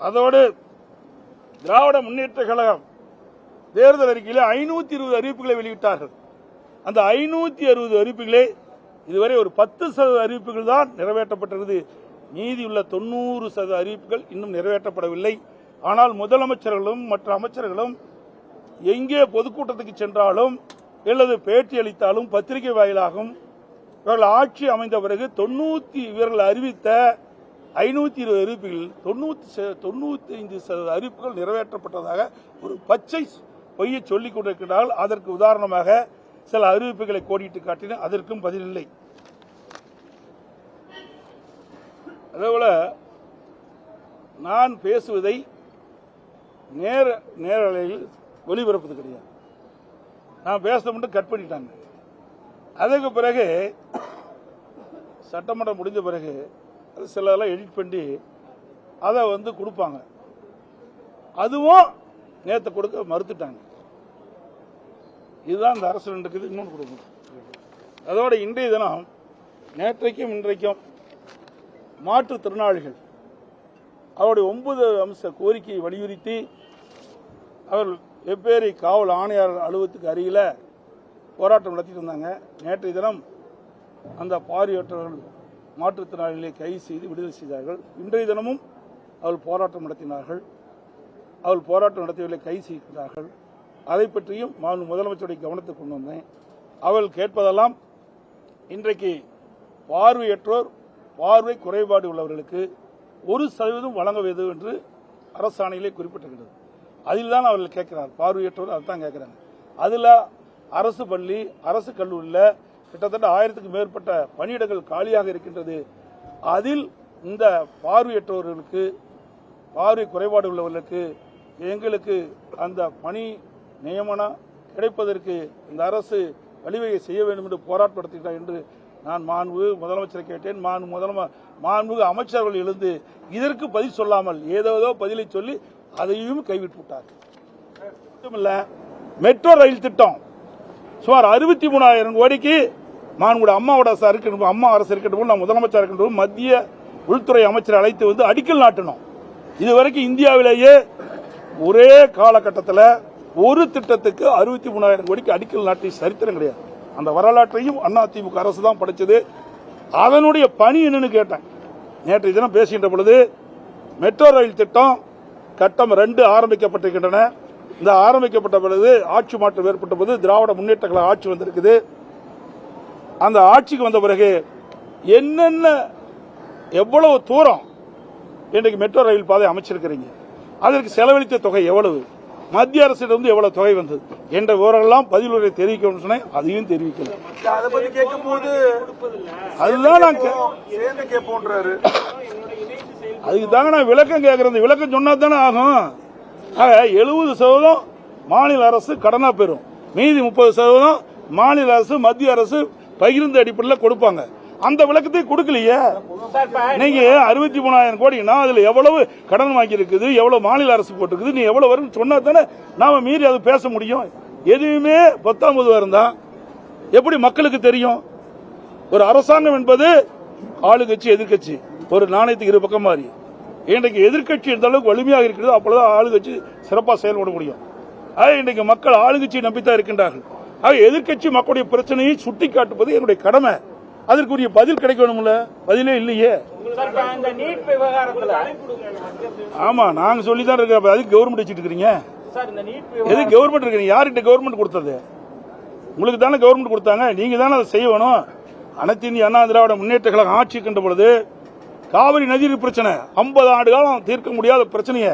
அதோடு திராவிட முன்னேற்ற கழகம் தேர்தல் அறிக்கையில் ஐநூத்தி இருபது அறிவிப்புகளை வெளியிட்டார்கள். அந்த ஐநூத்தி அறுபது அறிவிப்புகளே இதுவரை ஒரு பத்து சதவீத அறிவிப்புகள் தான் நிறைவேற்றப்பட்டிருந்தது. மீதியுள்ள தொண்ணூறு சதவீத அறிவிப்புகள் இன்னும் நிறைவேற்றப்படவில்லை. ஆனால் முதலமைச்சர்களும் மற்ற அமைச்சர்களும் எங்கே பொதுக்கூட்டத்துக்கு சென்றாலும் அல்லது பேட்டி அளித்தாலும் பத்திரிகை வாயிலாகவும் இவர்கள் ஆட்சி அமைந்த பிறகு தொண்ணூத்தி இவர்கள் அறிவித்த ஐநூத்தி இருபது அறிவிப்புகளில் தொண்ணூத்தி ச- ஐந்து சதவீத அறிவிப்புகள் நிறைவேற்றப்பட்டதாக ஒரு பச்சை பொய்யை சொல்லிக் கொண்டிருக்கிறார்கள். அதற்கு உதாரணமாக சில அறிவிப்புகளை கோடிட்டு காட்டின அதற்கும் பதிலில்லை அதேபோல நான் பேசுவதை நேர நேரலையில் ஒளிபரப்புது கிடையாது. நான் பேச மட்டும் கட் பண்ணிட்டாங்க. அதுக்கு பிறகு சட்டமன்றம் முடிஞ்ச பிறகு அது சிலதெல்லாம் எடிட் பண்ணி அதை வந்து கொடுப்பாங்க. அதுவும் நேற்று கொடுக்க மறுத்துட்டாங்க. இதுதான் இந்த அரசு இருக்குது இன்னொன்று கொடுக்கணும். அதோட இன்றைய தினம் நேற்றைக்கும் இன்றைக்கும் மாற்றுத்திறனாளிகள் அவருடைய ஒன்பது அம்ச கோரிக்கையை வலியுறுத்தி அவர் வெவ்வேறு காவல் ஆணையாளர் அலுவலகத்துக்கு அருகில் போராட்டம் நடத்திட்டு இருந்தாங்க நேற்றைய தினம் அந்த பார்வையற்றவர்கள் மாற்றுத்திறனாளிகளை கைது செய்து விடுதலை செய்தார்கள். இன்றைய தினமும் அவள் போராட்டம் நடத்தினார்கள். அவள் போராட்டம் நடத்தியவர்களை கைது செய்கிறார்கள் அதை பற்றியும் நான் முதலமைச்சருடைய கவனத்தை கொண்டு வந்தேன். அவர்கள் கேட்பதெல்லாம் இன்றைக்கு பார்வையற்றோர் பார்வை குறைபாடு உள்ளவர்களுக்கு ஒரு சதவீதம் வழங்க வேண்டும் என்று அரசாணையிலே குறிப்பிட்டிருக்கிறது. அதில் தான் அவர்கள் கேட்கிறார். பார்வையற்றோர் அதுதான் கேட்கிறாங்க. அதில் அரசு பள்ளி அரசு கல்லூரியில் கிட்டத்தட்ட ஆயிரத்துக்கு மேற்பட்ட பணியிடங்கள் காலியாக இருக்கின்றது. அதில் இந்த பார்வையற்றவர்களுக்கு பார்வை குறைபாடு உள்ளவர்களுக்கு எங்களுக்கு அந்த பணி நியமனம் கிடைப்பதற்கு இந்த அரசு வழிவகை செய்ய வேண்டும் என்று போராட்டப்படுத்துகிறார் என்று நான் மாண்பு முதலமைச்சரை கேட்டேன். மான் முதலம மாண்புமிகு அமைச்சர்கள் எழுந்து இதற்கு பதில் சொல்லாமல் ஏதோ பதிலை சொல்லி அதையும் கைவிட்டு விட்டார்கள் மட்டுமல்ல மெட்ரோ ரயில் திட்டம் சுமார் அறுபத்தி மூணாயிரம் கோடிக்கு நான் கூட அம்மாவோட அரசு இருக்கட்டும் அம்மா அரசு இருக்கட்டும் நான் முதலமைச்சர் இருக்கட்டும் மத்திய உள்துறை அமைச்சரை அழைத்து வந்து அடிக்கல் நாட்டணும். இதுவரைக்கும் இந்தியாவிலேயே ஒரே காலகட்டத்தில் ஒரு திட்டத்துக்கு அறுபத்தி மூணாயிரம் கோடிக்கு அடிக்கல் நாட்டிய சரித்திரம் கிடையாது. அந்த வரலாற்றையும் அதிமுக அரசு தான் படைச்சது. அதனுடைய பணி என்னன்னு கேட்டேன். நேற்றைய தினம் பேசுகின்ற பொழுது மெட்ரோ ரயில் திட்டம் கட்டம் ரெண்டு ஆரம்பிக்கப்பட்டிருக்கின்றன. இந்த ஆரம்பிக்கப்பட்ட பொழுது ஆட்சி மாற்றம் ஏற்பட்ட போது திராவிட முன்னேற்ற கழக ஆட்சி வந்திருக்குது. அந்த ஆட்சிக்கு வந்த பிறகு என்னென்ன எவ்வளவு தூரம் இன்றைக்கு மெட்ரோ ரயில் பாதை அமைச்சிருக்கிறீங்க? அதற்கு செலவழித்த தொகை எவ்வளவு? மத்திய அரசிடம் எவ்வளவு தொகை வந்தது? என்ற விவரங்கள்லாம் பதிலுரை தெரிவிக்கணும்னு சொன்னேன். அதையும் தெரிவிக்கல. அதை பத்தி கேட்கும்போது அதுதான் நான் கே- சேர்ந்து கேட்போன்றாரு. அதுக்கு தாங்க நான் விளக்கம் கேட்கறது. விளக்கம் சொன்னா தானே ஆகும். ஆக எழுபது சதவீதம் மாநில அரசு கடனா பெறும் மீதி முப்பது சதவீதம் மாநில அரசு மத்திய அரசு பகிர்ந்த அடிப்படையில் கொடுப்பாங்க. அந்த விளக்கத்தை கொடுக்கலையே? நீங்க அறுபத்தி மூணாயிரம் கோடினா அதுல எவ்வளவு கடன் வாங்கி இருக்குது எவ்வளவு மாநில அரசு போட்டிருக்குது நீ எவ்வளவு வரும்னு சொன்னா தானே நாம மீறி அது பேச முடியும். எதுவுமே பத்தாம் பொதுவாக இருந்தா எப்படி மக்களுக்கு தெரியும்? ஒரு அரசாங்கம் என்பது ஆளுங்கட்சி எதிர்க்கட்சி ஒரு நாணயத்துக்கு இரு பக்கம் மாறி. இன்றைக்கு எதிர்க்கட்சி எந்த அளவுக்கு வலிமையாக இருக்கிறதோ அப்பொழுது ஆளுங்கட்சி சிறப்பாக செயல்பட முடியும். ஆக இன்றைக்கு மக்கள் ஆளுங்கட்சியை நம்பித்தான் இருக்கின்றார்கள். எதிர்கட்சி மக்களுடைய பிரச்சனையை சுட்டி காட்டுவது என்னுடைய கடமை. அதற்குரிய பதில் கிடைக்கணும்ல? பதிலே இல்லையே. ஆமா நாங்க சொல்லி தான் இருக்கிற அதுக்கு கவர்மெண்ட் வச்சுட்டு இருக்கிறீங்க எது கவர்மெண்ட் இருக்கிறீங்க? யார்கிட்ட கவர்மெண்ட் கொடுத்தது? உங்களுக்கு தானே கவர்மெண்ட் கொடுத்தாங்க. நீங்க தானே அதை செய்யணும். அனைத்து இந்திய அண்ணா திராவிட முன்னேற்ற கழகம் ஆட்சி கண்ட பொழுது காவிரி நதிநீர் பிரச்சனை 50 ஆண்டு காலம் தீர்க்க முடியாத பிரச்சனையை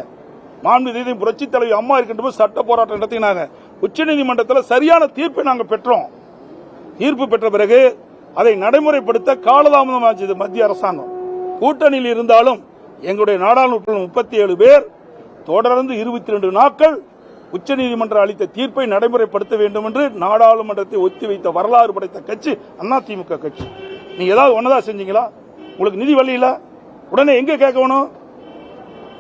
மாண்பு புரட்சி தலைவி அம்மா இருக்கின்ற போது சட்ட போராட்டம் நடத்தினாங்க. உச்சநீதிமன்றத்தில் சரியான தீர்ப்பை நாங்கள் பெற்றோம். தீர்ப்பு பெற்ற பிறகு அதை நடைமுறைப்படுத்த காலதாமதமாச்சது மத்திய அரசாங்கம். கூட்டணியில் இருந்தாலும் எங்களுடைய நாடாளுமன்ற முப்பத்தி ஏழு பேர் தொடர்ந்து இருபத்தி ரெண்டு நாட்கள் உச்சநீதிமன்றம் அளித்த தீர்ப்பை நடைமுறைப்படுத்த வேண்டும் என்று நாடாளுமன்றத்தை ஒத்திவைத்த வரலாறு படைத்த கட்சி அதிமுக கட்சி. நீங்க ஏதாவது ஒன்னதா செஞ்சீங்களா? உங்களுக்கு நிதி வழியில உடனே எங்க கேட்கணும்?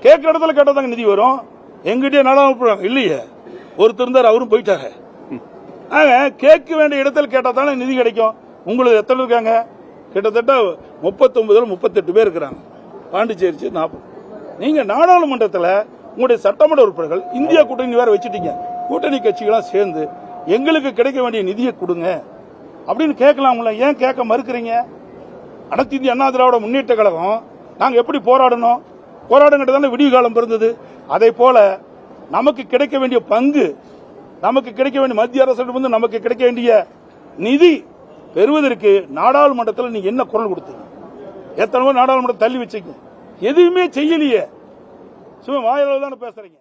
கேட்கிற இடத்துல கேட்டதாங்க நிதி வரும். எங்கிட்டே நாடாளுமன்றம் இல்லையே. ஒருத்தர் இருந்தார் அவரும் போயிட்டாரு. ஆக கேட்க வேண்டிய இடத்துல கேட்டால் தானே நிதி கிடைக்கும்? உங்களுக்கு எத்தனை இருக்காங்க? கிட்டத்தட்ட முப்பத்தொன்பதுல முப்பத்தெட்டு பேர் இருக்கிறாங்க. பாண்டிச்சேரி நாற்பது நீங்க நாடாளுமன்றத்தில் உங்களுடைய சட்டமன்ற உறுப்பினர்கள் இந்தியா கூட்டணி வேற வச்சுட்டீங்க. கூட்டணி கட்சிகளாம் சேர்ந்து எங்களுக்கு கிடைக்க வேண்டிய நிதியை கொடுங்க. அப்படின்னு கேட்கலாம்ல ஏன் கேட்க மறுக்கிறீங்க? அனைத்து இந்திய அண்ணா திராவிட முன்னேற்ற கழகம் நாங்கள் எப்படி போராடணும்? போராடுங்கிட்ட தானே விடிவு காலம் பிறந்தது. அதே போல நமக்கு கிடைக்க வேண்டிய பங்கு நமக்கு கிடைக்க வேண்டிய மத்திய அரசிடமிருந்து நமக்கு கிடைக்க வேண்டிய நிதி பெறுவதற்கு நாடாளுமன்றத்தில் நீங்க என்ன குரல் கொடுத்தீங்க? எத்தனை நாடாளுமன்றம் தள்ளி வச்சீங்க எதுவுமே செய்யலையே. சும்மா வாயில தானே பேசுறீங்க.